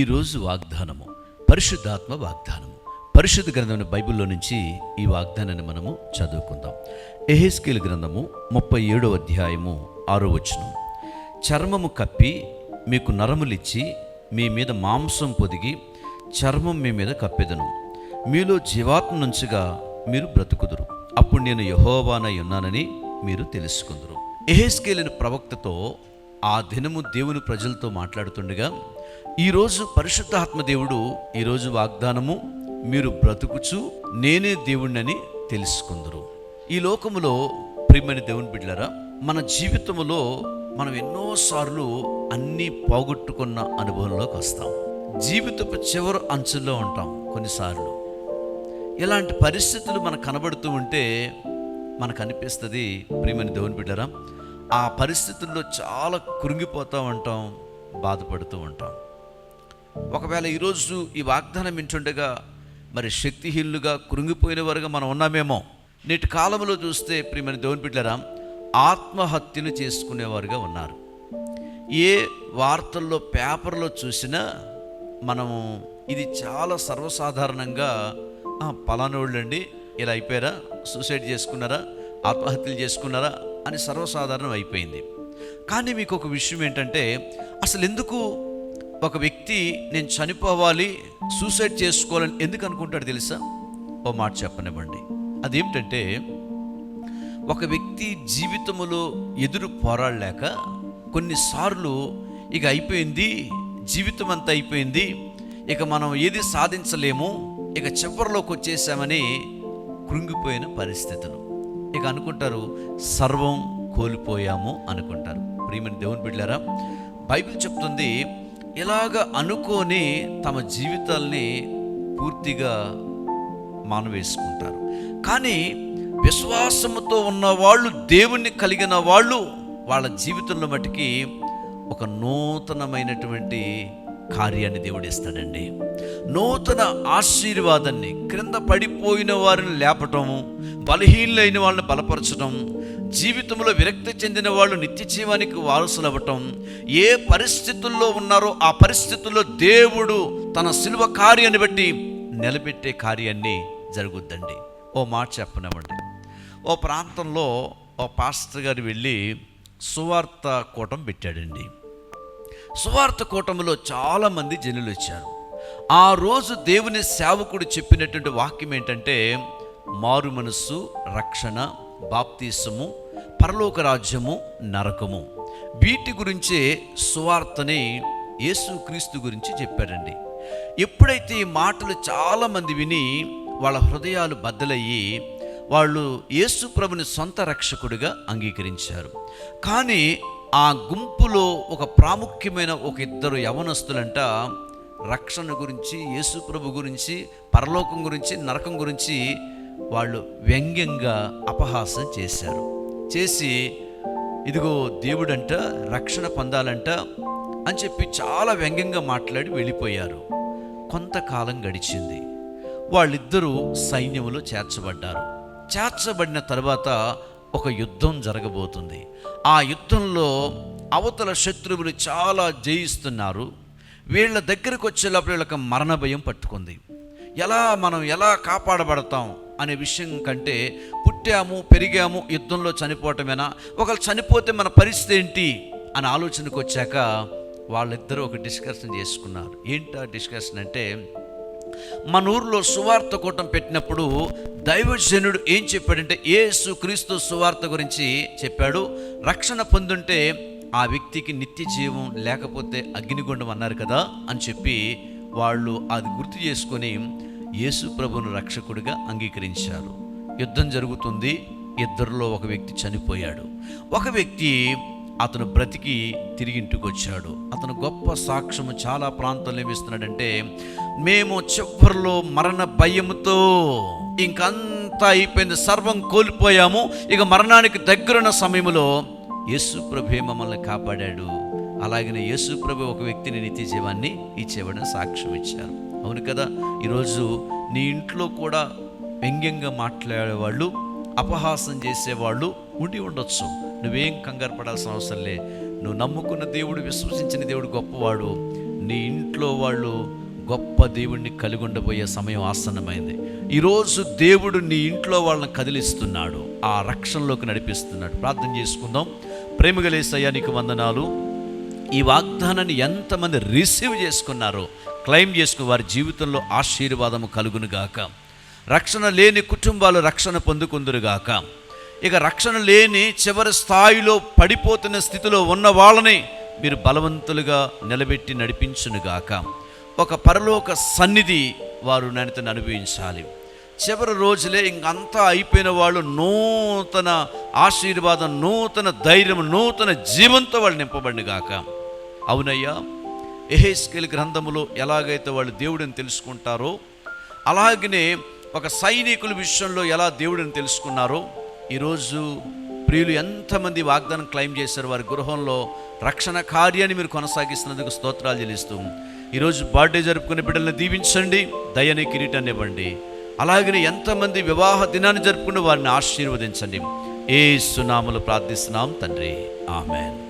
ఈరోజు వాగ్దానము పరిశుద్ధాత్మ వాగ్దానము. పరిశుద్ధ గ్రంథమైన బైబిల్లో నుంచి ఈ వాగ్దానాన్ని మనము చదువుకుందాం. ఎహెస్కేల్ గ్రంథము ముప్పై ఏడో అధ్యాయము ఆరో వచనం. చర్మము కప్పి మీకు నరములిచ్చి మీ మీద మాంసం పొదిగి చర్మం మీ మీద కప్పెదను. మీలో జీవాత్మ నుంచిగా మీరు బ్రతుకుదురు. అప్పుడు నేను యహోవానై ఉన్నానని మీరు తెలుసుకుందరు. ఎహెస్కేలిన ప్రవక్తతో ఆ దినము దేవుని ప్రజలతో మాట్లాడుతుండగా ఈరోజు పరిశుద్ధాత్మ దేవుడు ఈరోజు వాగ్దానము మీరు బ్రతుకుచు నేనే దేవుణ్ణని తెలుసుకుందరు. ఈ లోకములో ప్రియమైన దేవుని బిడ్డలరా మన జీవితంలో మనం ఎన్నోసార్లు అన్నీ పోగొట్టుకున్న అనుభవంలోకి వస్తాం. జీవితపు చివరి అంచుల్లో ఉంటాం కొన్నిసార్లు. ఇలాంటి పరిస్థితులు మనకు కనబడుతూ ఉంటే మనకు అనిపిస్తుంది ప్రియమని దేవుని బిడ్డరా ఆ పరిస్థితుల్లో చాలా కృంగిపోతూ ఉంటాం బాధపడుతూ ఉంటాం. ఒకవేళ ఈరోజు ఈ వాగ్దానం వింటుండగా మరి శక్తిహీనులుగా కృంగిపోయిన వారుగా మనం ఉన్నామేమో నేటి కాలంలో చూస్తే ప్రియమైన దేవుని బిడ్డరా ఆత్మహత్యలు చేసుకునేవారుగా ఉన్నారు. ఏ వార్తల్లో పేపర్లో చూసినా మనము ఇది చాలా సర్వసాధారణంగా పలానోళ్ళండి ఇలా అయిపోయారా సూసైడ్ చేసుకున్నారా ఆత్మహత్యలు చేసుకున్నారా అని సర్వసాధారణం అయిపోయింది. కానీ మీకు ఒక విషయం ఏంటంటే అసలు ఎందుకు ఒక వ్యక్తి నేను చనిపోవాలి సూసైడ్ చేసుకోవాలని ఎందుకు అనుకుంటాడు తెలుసా? ఓ మాట చెప్పనివ్వండి. అదేమిటంటే ఒక వ్యక్తి జీవితములో ఎదురు పోరాడలేక కొన్నిసార్లు ఇక అయిపోయింది జీవితం అంతా అయిపోయింది ఇక మనం ఏది సాధించలేము ఇక చివరిలోకి వచ్చేసామని కృంగిపోయిన పరిస్థితులు. ఇక అనుకుంటారు సర్వం కోల్పోయాము అనుకుంటారు. ప్రియమని దేవుని బిడ్డారా బైబిల్ చెప్తుంది ఇలాగ అనుకోని తమ జీవితాల్ని పూర్తిగా మానవేసుకుంటారు. కానీ విశ్వాసముతో ఉన్న వాళ్ళు దేవుణ్ణి కలిగిన వాళ్ళు వాళ్ళ జీవితంలో మటుకి ఒక నూతనమైనటువంటి కార్యాన్ని దేవుడిస్తాడండి. నూతన ఆశీర్వాదాన్ని క్రింద పడిపోయిన వారిని లేపటం బలహీనులైన వాళ్ళని బలపరచడం జీవితంలో విరక్తి చెందిన వాళ్ళు నిత్య జీవానికి వారసులవ్వటం ఏ పరిస్థితుల్లో ఉన్నారో ఆ పరిస్థితుల్లో దేవుడు తన శిలువ కార్యాన్ని బట్టి నిలబెట్టే కార్యాన్ని జరుగుద్దండి. ఓ మాట చెప్పనివ్వండి. ఓ ప్రాంతంలో ఓ పాస్టర్ గారు వెళ్ళి సువార్త కూటం పెట్టాడండి. సువార్త కూటమిలో చాలామంది జనులు వచ్చారు. ఆ రోజు దేవుని సేవకుడు చెప్పినటువంటి వాక్యం ఏంటంటే మారు మనస్సు రక్షణ బాప్తీసము పరలోక రాజ్యము నరకము. వీటి గురించే సువార్తని యేసుక్రీస్తు గురించి చెప్పాడండి. ఎప్పుడైతే ఈ మాటలు చాలామంది విని వాళ్ళ హృదయాలు బద్దలయ్యి వాళ్ళు యేసు ప్రభుని సొంత రక్షకుడిగా అంగీకరించారు. కానీ ఆ గుంపులో ఒక ప్రాముఖ్యమైన ఒక ఇద్దరు యవనస్తులంట. రక్షణ గురించి యేసుప్రభు గురించి పరలోకం గురించి నరకం గురించి వాళ్ళు వ్యంగ్యంగా అపహాసం చేశారు. చేసి ఇదిగో దేవుడంట రక్షణ పొందాలంట అని చెప్పి చాలా వ్యంగ్యంగా మాట్లాడి వెళ్ళిపోయారు. కొంతకాలం గడిచింది. వాళ్ళిద్దరూ సైన్యంలో చేర్చబడ్డారు. చేర్చబడిన తర్వాత ఒక యుద్ధం జరగబోతుంది. ఆ యుద్ధంలో అవతల శత్రువులు చాలా జయిస్తున్నారు. వీళ్ళ దగ్గరికి వచ్చేటప్పుడు వీళ్ళకి మరణ భయం పట్టుకుంది. ఎలా మనం ఎలా కాపాడబడతాం అనే విషయం కంటే పుట్టాము పెరిగాము యుద్ధంలో చనిపోవటమేనా? ఒకళ్ళు చనిపోతే మన పరిస్థితి ఏంటి? అని ఆలోచనకు వచ్చాక వాళ్ళిద్దరూ ఒక డిస్కషన్ చేసుకున్నారు. ఏంటి ఆ డిస్కషన్ అంటే మన ఊర్లో సువార్త కూటం పెట్టినప్పుడు దైవజనుడు ఏం చెప్పాడంటే ఏసు క్రీస్తు సువార్త గురించి చెప్పాడు. రక్షణ పొందుంటే ఆ వ్యక్తికి నిత్య జీవం లేకపోతే అగ్నిగుండం అన్నారు కదా అని చెప్పి వాళ్ళు అది గుర్తు చేసుకొని యేసు ప్రభును రక్షకుడిగా అంగీకరించారు. యుద్ధం జరుగుతుంది. ఇద్దరిలో ఒక వ్యక్తి చనిపోయాడు. ఒక వ్యక్తి అతను బ్రతికి తిరిగి ఇంటికి వచ్చాడు అతను గొప్ప సాక్ష్యము చాలా ప్రాంతాల్లో ఏమిస్తున్నాడంటే మేము చివరిలో మరణ భయముతో ఇంకంతా అయిపోయింది. సర్వం కోల్పోయాము. ఇక మరణానికి దగ్గరున్న సమయంలో యేసు మమ్మల్ని కాపాడాడు. అలాగనే యేసు ప్రభు ఒక వ్యక్తిని నిత్య జీవాన్ని ఇచ్చేవాడని సాక్ష్యం ఇచ్చారు. అవును కదా? ఈరోజు నీ ఇంట్లో కూడా వ్యంగ్యంగా మాట్లాడేవాళ్ళు అపహాసం చేసేవాళ్ళు ఉండి ఉండొచ్చు. నువ్వేం కంగారు పడాల్సిన అవసరం లే. నువ్వు నమ్ముకున్న దేవుడు విశ్వసించిన దేవుడు గొప్పవాడు. నీ ఇంట్లో వాళ్ళు గొప్ప దేవుణ్ణి కలిగి ఉండబోయే సమయం ఆసన్నమైంది. ఈరోజు దేవుడు నీ ఇంట్లో వాళ్ళని కదిలిస్తున్నాడు. ఆ రక్షణలోకి నడిపిస్తున్నాడు. ప్రార్థన చేసుకుందాం. ప్రేమగలేసయ్యా నీకు వందనాలు. ఈ వాగ్దానాన్ని ఎంతమంది రిసీవ్ చేసుకున్నారో క్లెయిమ్ చేసుకుని వారి జీవితంలో ఆశీర్వాదము కలుగునుగాక. రక్షణ లేని కుటుంబాలు రక్షణ పొందుకుందురుగాక. ఇక రక్షణ లేని చివరి స్థాయిలో పడిపోతున్న స్థితిలో ఉన్న వాళ్ళని మీరు బలవంతులుగా నిలబెట్టి నడిపించునుగాక. ఒక పరలోక సన్నిధి వారు నన్ను అనుభవించాలి. చివరి రోజులే ఇంకంతా అయిపోయిన వాళ్ళు నూతన ఆశీర్వాదం నూతన ధైర్యం నూతన జీవంతో వాళ్ళు నింపబడినగాక. అవునయ్యా ఎహెస్కెల్ గ్రంథములో ఎలాగైతే వాళ్ళు దేవుడిని తెలుసుకుంటారో అలాగనే ఒక సైనికుల విషయంలో ఎలా దేవుడిని తెలుసుకున్నారో ఈరోజు ప్రియులు ఎంతమంది వాగ్దానం క్లెయిమ్ చేశారు వారి గృహంలో రక్షణ కార్యాన్ని మీరు కొనసాగిస్తున్నందుకు స్తోత్రాలు చెల్లిస్తూ ఈరోజు బర్త్డే జరుపుకునే బిడ్డలను దీవించండి దయని కిరీటాన్ని ఇవ్వండి. అలాగనే ఎంతమంది వివాహ దినాన్ని జరుపుకునే వారిని ఆశీర్వదించండి. ఏ సునాములు ప్రార్థిస్తున్నాం తండ్రి. ఆమెన్.